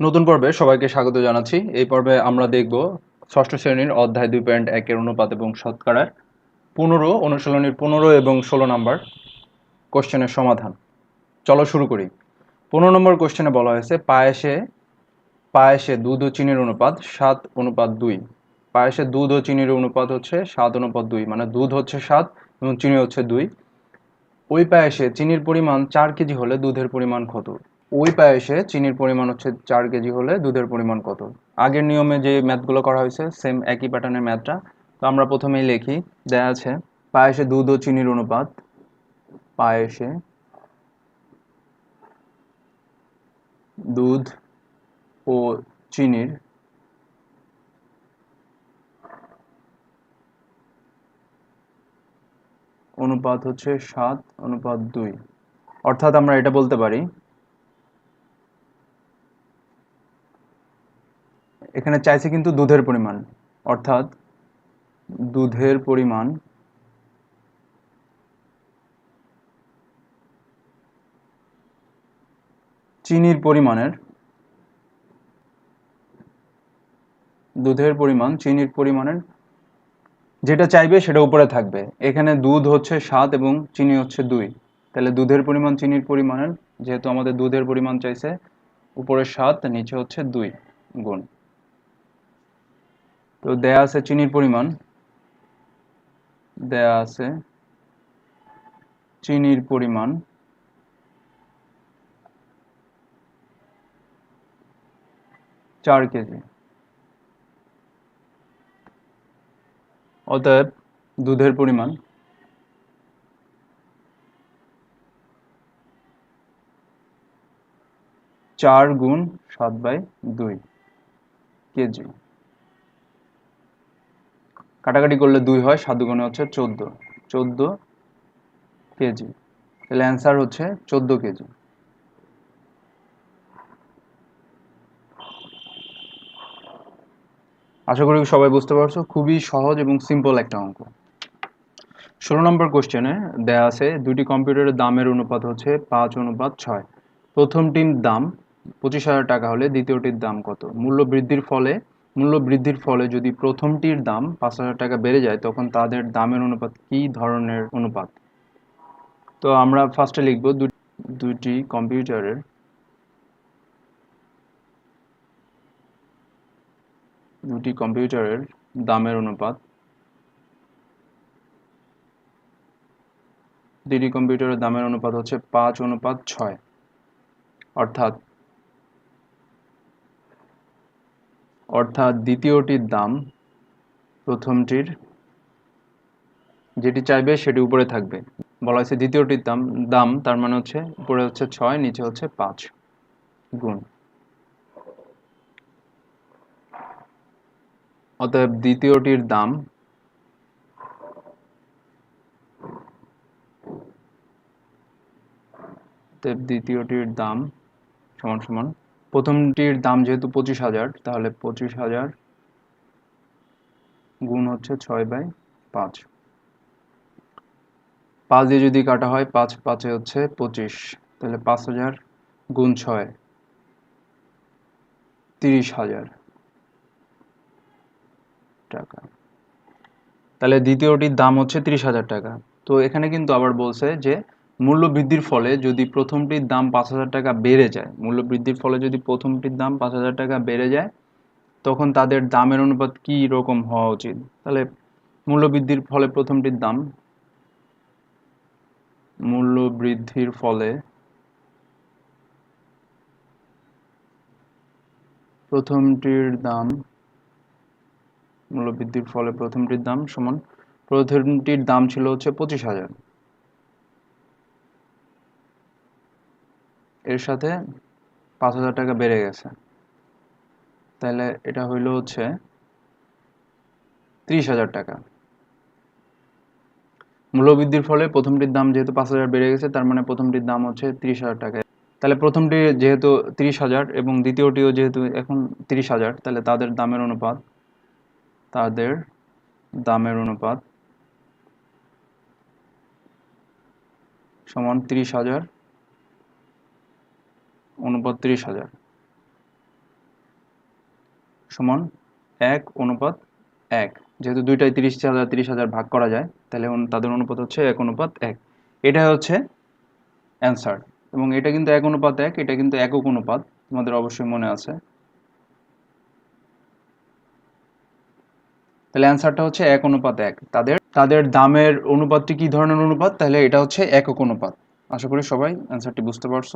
নতুন পর্বে সবাইকে স্বাগত জানাচ্ছি। এই পর্বে আমরা দেখব ষষ্ঠ শ্রেণির অধ্যায় দুই পয়েন্ট একের অনুপাত এবং শতকরার পনেরো, অনুশীলনীর পনেরো এবং ষোলো নম্বর কোশ্চেনের সমাধান। চলো শুরু করি। পনেরো নম্বর কোশ্চেনে বলা হয়েছে, পায়েসে পায়েসে দুধ ও চিনির অনুপাত সাত অনুপাত দুই। পায়েসে দুধ ও চিনির অনুপাত হচ্ছে সাত অনুপাত দুই মানে দুধ হচ্ছে সাত এবং চিনি হচ্ছে দুই। ওই পায়েসে চিনির পরিমাণ চার কেজি হলে দুধের পরিমাণ কত? ওই পায়েসে চিনির পরিমাণ হচ্ছে চার কেজি হলে দুধের পরিমাণ কত? আগের নিয়মে যে ম্যাথগুলো করা হয়েছে সেম একই প্যাটার্নের ম্যাথটা। তো আমরা প্রথমেই লিখি, দেয়া আছে, পায়েসে দুধ ও চিনির অনুপাত, পায়েসে দুধ ও চিনির অনুপাত হচ্ছে সাত, অনুপাত দুই। অর্থাৎ আমরা এটা বলতে পারি এখানে চাইছে কিন্তু দুধের পরিমাণ। অর্থাৎ দুধের পরিমাণ চিনির পরিমাণের দুধের পরিমাণ, চিনির পরিমাণের যেটা চাইবে সেটা উপরে থাকবে। এখানে দুধ হচ্ছে সাত এবং চিনি হচ্ছে দুই। তাহলে দুধের পরিমাণ, চিনির পরিমাণের, যেহেতু আমাদের দুধের পরিমাণ চাইছে, উপরে সাত, নিচে হচ্ছে দুই গুণ। তো দেয়া আছে চিনির পরিমাণ। দেয়া আছে চিনির পরিমাণ। চার কেজি। অতএব দুধের পরিমাণ। চার গুণ সাত বাই দুই কেজি। কাটাকাটি করলে দুই হয়, সাত গুণে হচ্ছে চোদ্দ। চোদ্দ কেজি। তাহলে অ্যান্সার হচ্ছে চোদ্দ কেজি। আশা করি সবাই বুঝতে পারছ, খুবই সহজ এবং সিম্পল একটা অঙ্ক। ষোলো নম্বর কোশ্চেনে দেয়া আছে দুটি কম্পিউটারের দামের অনুপাত হচ্ছে পাঁচ অনুপাত ছয়। প্রথমটির দাম পঁচিশ হাজার টাকা হলে দ্বিতীয়টির দাম কত? মূল্য বৃদ্ধির ফলে মূল্য বৃদ্ধির ফলে যদি প্রথমটির দাম পাঁচ হাজার টাকা বেড়ে যায়, তখন তাদের দামের অনুপাত কী ধরনের অনুপাত? তো আমরা ফার্স্টে লিখব দুটি কম্পিউটারের দুটি কম্পিউটারের দামের অনুপাত। দুটি কম্পিউটারের দামের অনুপাত হচ্ছে পাঁচ অনুপাত ছয়। অর্থাৎ অর্থাৎ দ্বিতীয়টির দাম প্রথমটির, যেটি চাইবে সেটি উপরে থাকবে। বলা হয়েছে দ্বিতীয়টির দাম দাম, তার মানে হচ্ছে উপরে হচ্ছে ছয়, নিচে হচ্ছে পাঁচ গুণ। অতএব দ্বিতীয়টির দাম অতএব দ্বিতীয়টির দাম সমান সমান প্রথমটির দাম যেহেতু পঁচিশ হাজার, তাহলে পঁচিশ হাজার গুণ হচ্ছে ছয় বাই পাঁচ। পাঁচ দিয়ে যদি কাটা হয়, পাঁচ, পাঁচে হচ্ছে পঁচিশ, তাহলে পাঁচ হাজার গুণ ছয়, তিরিশ হাজার টাকা। তাহলে দ্বিতীয়টির দাম হচ্ছে তিরিশ হাজার টাকা। তো এখানে কিন্তু আবার বলছে যে মূল্য বৃদ্ধির ফলে যদি প্রথমটির দাম পাঁচ হাজার টাকা বেড়ে যায় মূল্য বৃদ্ধির ফলে যদি প্রথমটির দাম পাঁচ হাজার টাকা বেড়ে যায়, তখন তাদের দামের অনুপাত কি রকম হওয়া উচিত? তাহলে মূল্য বৃদ্ধির ফলে প্রথমটির দাম মূল্য বৃদ্ধির ফলে প্রথমটির দাম, মূল্যবৃদ্ধির ফলে প্রথমটির দাম সমান, প্রথমটির দাম ছিল হচ্ছে পঁচিশ হাজার। এর সাথে পাঁচ হাজার টাকা বেড়ে গেছে। তাহলে এটা হইল হচ্ছে ত্রিশ হাজার টাকা। মূল্যবৃদ্ধির ফলে প্রথমটির দাম যেহেতু পাঁচ হাজার বেড়ে গেছে, তার মানে প্রথমটির দাম হচ্ছে ত্রিশ হাজার টাকা। তাহলে প্রথমটি যেহেতু ত্রিশ হাজার এবং দ্বিতীয়টিও যেহেতু এখন ত্রিশ হাজার তাহলে তাদের দামের অনুপাত, তাদের দামের অনুপাত সমান ত্রিশ হাজার উনবত্রিশ হাজার। সমান এক অনুপাত এক। যেহেতু দুইটাই তিরিশ হাজার তিরিশ হাজার ভাগ করা যায়, তাহলে তাদের অনুপাত হচ্ছে এক অনুপাত এক। এটা হচ্ছে অ্যান্সার। এবং এটা কিন্তু এক অনুপাত এক, এটা কিন্তু একক অনুপাত, তোমাদের অবশ্যই মনে আছে। তাহলে অ্যান্সারটা হচ্ছে এক অনুপাত এক। তাদের তাদের দামের অনুপাতটি কি ধরনের অনুপাত? তাহলে এটা হচ্ছে একক অনুপাত। আশা করি সবাই অ্যান্সারটি বুঝতে পারছ।